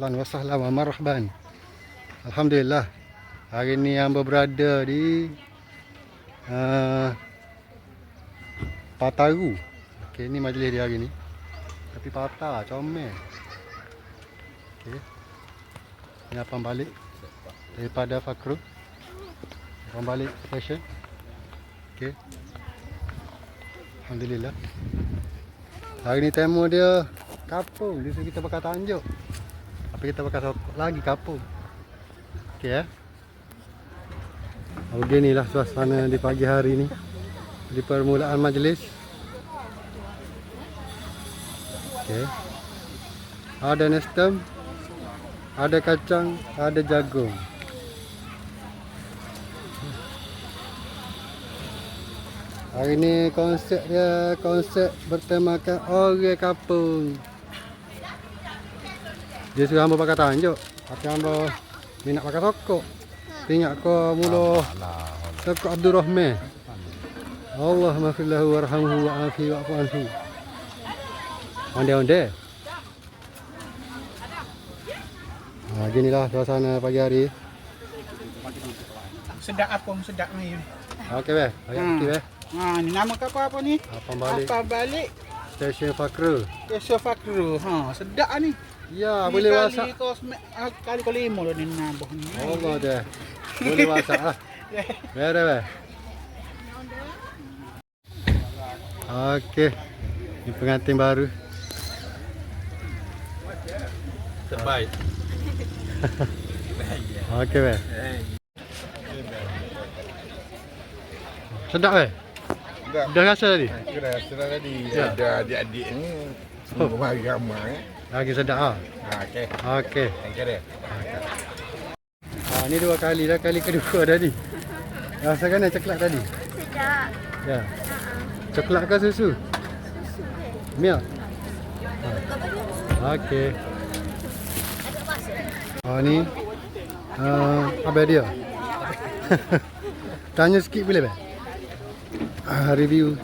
Ahlan wa sahlan wa marhaban. Alhamdulillah. Hari ni hamba berada di uh, Pataru. Okey, ni majlis dia hari ni. Tapi patah, comel. Okey. Ni abang balik daripada Fakru. Abang balik session. Okey. Alhamdulillah. Hari ni tema dia kapung. Dia kita pakai tanjuk. Tapi kita pakai sokok lagi kapung. Okey ya. Beginilah suasana di pagi hari ni. Di permulaan majlis. Okey. Ada nestem. Ada kacang, ada jagung. Hari ni konsep dia konsep bertemakan orang kampung. Dia suruh hamba pakai tanjuk. Tapi hamba ni nak pakai sokok. Ingat kau mula sokok Abdul Rahman. Allah maafillahu warhamhu wa'afi wa'fu anhu. Onde-onde. Ha, ginilah suasana pagi hari. Sedap apa sedap ni. Okey beh, ayat Hmm. beh. Ha ni nama kau apa apa ni? Apa balik Apa balik? stesen Fakru. Keso Fakru. Ha sedap ni. Ya, Ni boleh kali masak. Kau ah, kali kau lima dah ni nambah ni. Allah dah. Boleh masak lah. Beres beh. Okey. Ini pengantin baru. Terbaik. Okey beh. Sedap beh. Sedap. Dah rasa tadi? Kena sudah tadi Ya. ada adik-adik ni semua mari ramai. Eh. Lagi sedap ah. Ha okey. Okey. Thank you dia. Ha, ni dua kali dah. Kali kedua tadi. Rasa kan coklat tadi? Sedap. Ya. Coklat ke susu? Milk. Ha. Okey. Oh ni uh, apa dia? Tanya sikit boleh tak? Uh, review.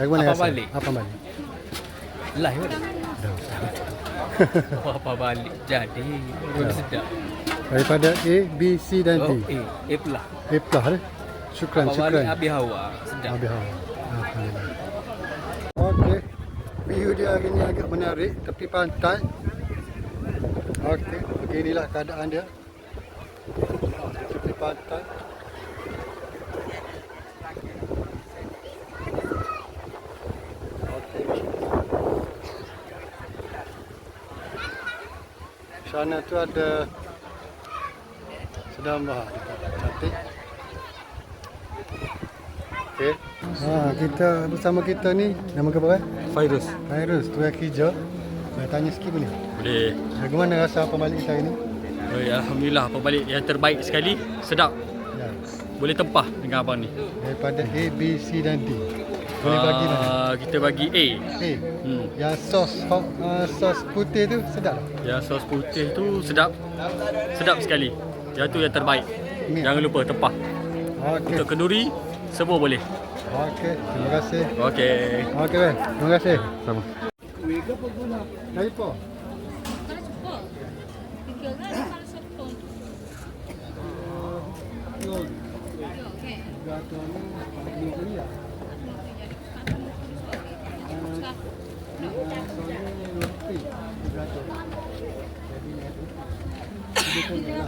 Lagu mana Apa rasa? balik? Apa balik? Live kan? Apa balik jadi Lebih sedap Daripada A, B, C dan Oh D. eh Eh pula A plus dah. Syukran, Apa syukran. habis hawa Sedap Habis hawa. Alhamdulillah. Okey. View dia hari ni agak menarik tepi pantai. Okey, beginilah keadaan dia. Tepi pantai. Sana tu ada sedang bahar cantik. Okey. Ha, kita bersama kita ni nama kau apa? Virus. Virus, tu yang hijau. Saya tanya sikit boleh? Boleh. Bagaimana rasa apa balik kita hari ni? Oh, ya, Alhamdulillah apa balik yang terbaik sekali. Sedap. Ya. Boleh tempah dengan abang ni. Daripada A, B, C dan D. Boleh bagi mana? Ah, kita bagi A. A. Hmm. Yang sos hot, uh, sos putih tu sedap tak? Yang sos putih tu sedap. Sedap sekali. Yang tu yang terbaik. Ni. Jangan lupa tempah. Okey. Untuk kenduri semua boleh. Okey, terima kasih. Okey. Okey. Terima kasih. Sama. Dari apa? Okey,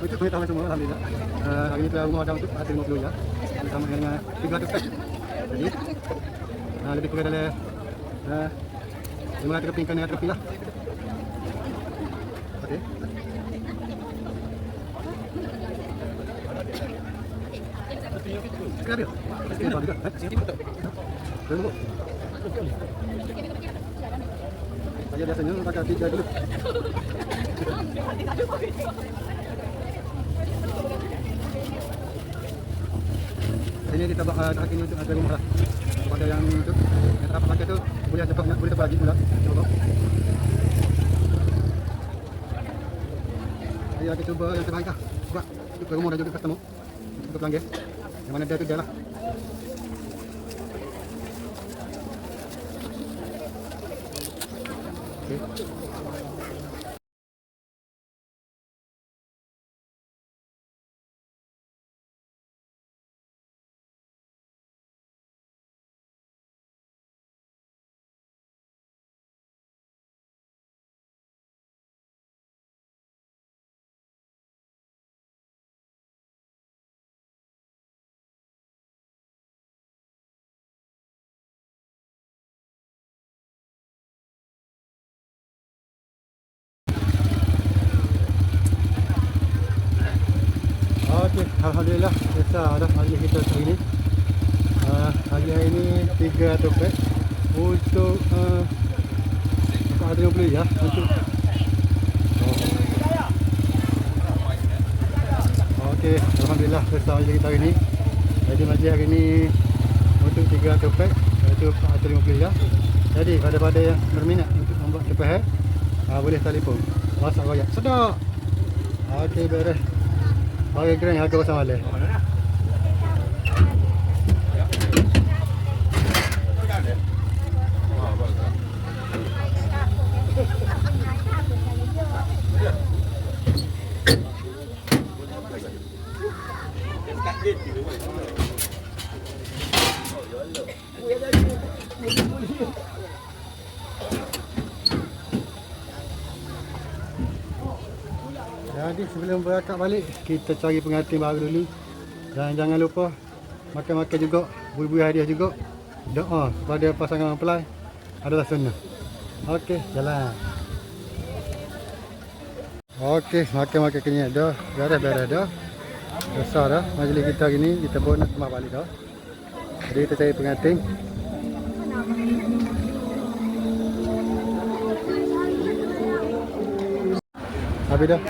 untuk pengetahuan semua Alhamdulillah uh, Hari ini rumah ada untuk harga 50 ya Bersama dengan 300 pet Jadi uh, Lebih kurang dalam uh, 500 keping ke 600 keping lah Okey Sekarang dia? Sekarang? Eh? Sekarang dulu Saya biasanya pakai tiga dulu Ini kita buat uh, kaki ni untuk ada rumah lah. Kepada yang tu, yang tak dapat pakai tu, boleh cepat boleh cepat lagi pula. Cuba. Ayo kita cuba yang terbaik lah. Buat untuk rumah dan juga customer. Untuk pelanggan. Yang mana dia tu dia lah. Okay. Alhamdulillah selesai dah hari kita hari ini. Uh, hari hari ini 300 pack untuk uh, untuk ada yang beli ya untuk oh. Okey, alhamdulillah selesai hari kita hari ini. Jadi majlis hari ini untuk 300 pack iaitu 450 ya. Jadi pada-pada yang berminat untuk membuat cepat uh, boleh telefon. WhatsApp royak. Sedap. Okey, beres. Okey, keren harga pasal malai. Jadi sebelum berangkat balik kita cari pengantin baru dulu dan jangan lupa makan-makan juga beri-beri hadiah juga doa kepada pasangan mempelai adalah sunnah. Okey, jalan. Okey, makan-makan kenyat dah. Beres-beres dah. Besar dah majlis kita hari ni. Kita pun nak kemas balik dah. Jadi kita cari pengantin. Habis dah.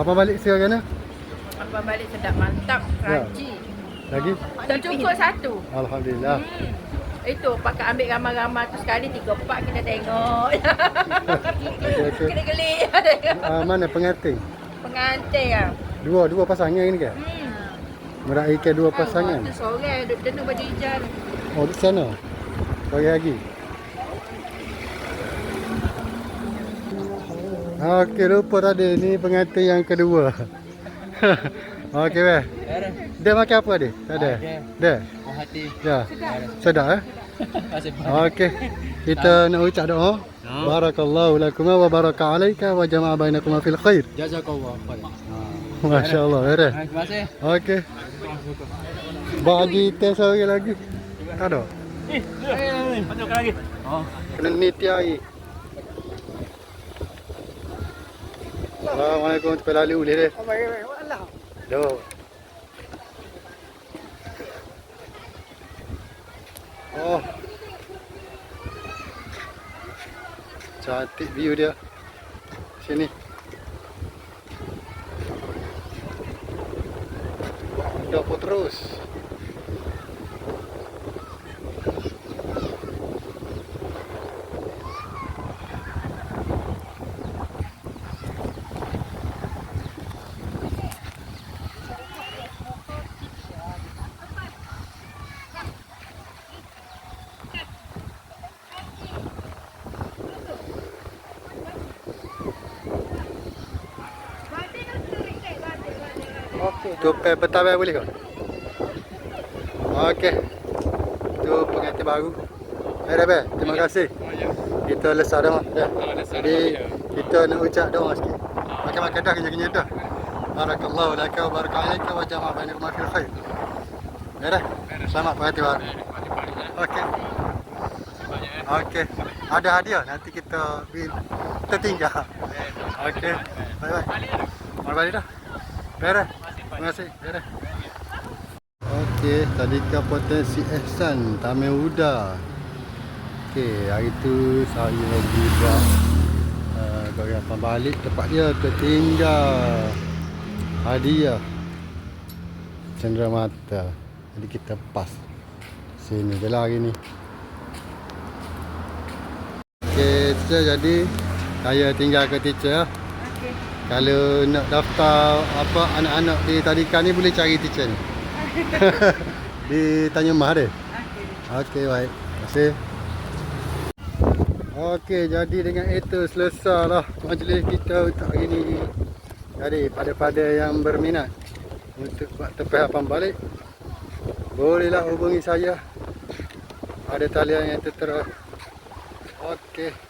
Apa balik sekarang ni? Apa balik sedap mantap crunchy. Lagi? Tercukup satu. Alhamdulillah. Hmm. Itu pakai ambil gambar-gambar tu sekali tiga empat kita tengok. Okey, okey. Kena gelik tengok. Uh, mana pengantin? Pengantin ah. Dua, dua pasangan ni ke? Hmm. Meraihkan dua pasangan. Tu seorang duduk denu baju hijau. Oh, di sana. Bagi lagi. Okey, lupa tadi. Ni pengantin yang kedua. Okey, weh. Dia makan apa dia? Tak ada? Dia? Hati. Ya. Sedap eh? Okey. Kita nak ucap doa. Barakallahu lakum wa baraka alaika wa jama'a bainakum fil khair. Jazakallah khair. Masya-Allah, beres. Terima kasih. Okey. Bagi test lagi lagi. Tak ada. Masukkan lagi. Oh. Kena niti lagi. Assalamualaikum cepat lalu boleh deh. Doh. Oh. Cantik view dia. Sini. Dapur terus. Okey. Tu pair bertabah boleh ke? Okey. Tu pengantin baru. Eh, dah, Bel. Terima kasih. Kita lesar dah. Ya. Jadi, kita nak ucap doa sikit. Makan-makan dah, kenyat-kenyat dah. Barakallahu laka wa baraka alaika wa jama'a bainakum fil khair. Ya. Selamat pengantin baru. Okey. Okey. Ada hadiah nanti kita bil tertinggal. Okey. Bye bye. Mau balik dah. Beres. Terima kasih. Okey, tadika potensi Ehsan Tamil Uda. Okey, hari tu saya lagi buat uh, gorengan balik tempat dia tertinggal hadiah cendera mata. Jadi kita pas Sini je lah hari ni teacher jadi Saya tinggal ke teacher Okey. Kalau nak daftar apa anak-anak di tadikan ni boleh cari teacher ni Di Tanjung Mas ada? Okey. Okey baik. Terima kasih. Okey jadi dengan itu selesailah majlis kita untuk hari ini. Jadi pada-pada yang berminat untuk buat tepahapan balik bolehlah hubungi saya. Ada talian yang tertera. Okey.